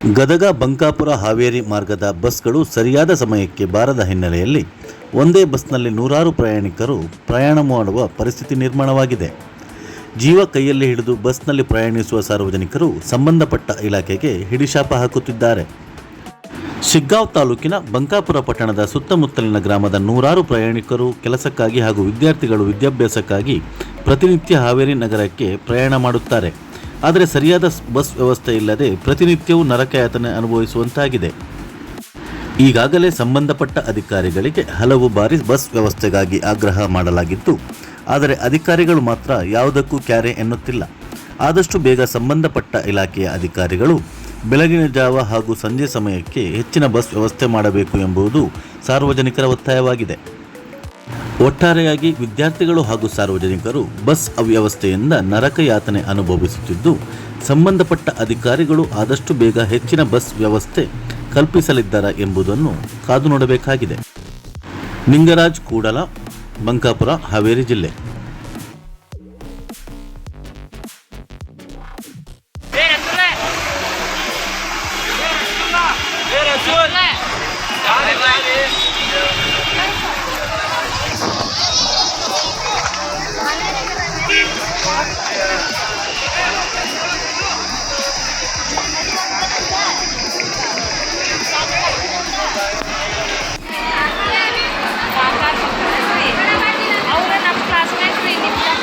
ಗದಗ ಬಂಕಾಪುರ ಹಾವೇರಿ ಮಾರ್ಗದ ಬಸ್ಗಳು ಸರಿಯಾದ ಸಮಯಕ್ಕೆ ಬಾರದ ಹಿನ್ನೆಲೆಯಲ್ಲಿ ಒಂದೇ ಬಸ್ನಲ್ಲಿ ನೂರಾರು ಪ್ರಯಾಣಿಕರು ಪ್ರಯಾಣ ಮಾಡುವ ಪರಿಸ್ಥಿತಿ ನಿರ್ಮಾಣವಾಗಿದೆ. ಜೀವ ಕೈಯಲ್ಲಿ ಹಿಡಿದು ಬಸ್ನಲ್ಲಿ ಪ್ರಯಾಣಿಸುವ ಸಾರ್ವಜನಿಕರು ಸಂಬಂಧಪಟ್ಟ ಇಲಾಖೆಗೆ ಹಿಡಿಶಾಪ ಹಾಕುತ್ತಿದ್ದಾರೆ. ಶಿಗ್ಗಾಂವ್ ತಾಲೂಕಿನ ಬಂಕಾಪುರ ಪಟ್ಟಣದ ಸುತ್ತಮುತ್ತಲಿನ ಗ್ರಾಮದ ನೂರಾರು ಪ್ರಯಾಣಿಕರು ಕೆಲಸಕ್ಕಾಗಿ ಹಾಗೂ ವಿದ್ಯಾರ್ಥಿಗಳು ವಿದ್ಯಾಭ್ಯಾಸಕ್ಕಾಗಿ ಪ್ರತಿನಿತ್ಯ ಹಾವೇರಿ ನಗರಕ್ಕೆ ಪ್ರಯಾಣ ಮಾಡುತ್ತಾರೆ. ಆದರೆ ಸರಿಯಾದ ಬಸ್ ವ್ಯವಸ್ಥೆ ಇಲ್ಲದೆ ಪ್ರತಿನಿತ್ಯವೂ ನರಕಯಾತನೆ ಅನುಭವಿಸುವಂತಾಗಿದೆ. ಈಗಾಗಲೇ ಸಂಬಂಧಪಟ್ಟ ಅಧಿಕಾರಿಗಳಿಗೆ ಹಲವು ಬಾರಿ ಬಸ್ ವ್ಯವಸ್ಥೆಗಾಗಿ ಆಗ್ರಹ ಮಾಡಲಾಗಿತ್ತು. ಆದರೆ ಅಧಿಕಾರಿಗಳು ಮಾತ್ರ ಯಾವುದಕ್ಕೂ ಕ್ಯಾರೆ ಎನ್ನುತ್ತಿಲ್ಲ. ಆದಷ್ಟು ಬೇಗ ಸಂಬಂಧಪಟ್ಟ ಇಲಾಖೆಯ ಅಧಿಕಾರಿಗಳು ಬೆಳಗಿನ ಜಾವ ಹಾಗೂ ಸಂಜೆ ಸಮಯಕ್ಕೆ ಹೆಚ್ಚಿನ ಬಸ್ ವ್ಯವಸ್ಥೆ ಮಾಡಬೇಕು ಎಂಬುದು ಸಾರ್ವಜನಿಕರ ಒತ್ತಾಯವಾಗಿದೆ. ಒಟ್ಟಾರೆಯಾಗಿ ವಿದ್ಯಾರ್ಥಿಗಳು ಹಾಗೂ ಸಾರ್ವಜನಿಕರು ಬಸ್ ಅವ್ಯವಸ್ಥೆಯಿಂದ ನರಕಯಾತನೆ ಅನುಭವಿಸುತ್ತಿದ್ದು, ಸಂಬಂಧಪಟ್ಟ ಅಧಿಕಾರಿಗಳು ಆದಷ್ಟು ಬೇಗ ಹೆಚ್ಚಿನ ಬಸ್ ವ್ಯವಸ್ಥೆ ಕಲ್ಪಿಸಲಿದ್ದಾರಾ ಎಂಬುದನ್ನು ಕಾದು ನೋಡಬೇಕಾಗಿದೆ. ನಿಂಗರಾಜ್ ಕೂಡಲ, ಬಂಕಾಪುರ, ಹಾವೇರಿ ಜಿಲ್ಲೆ.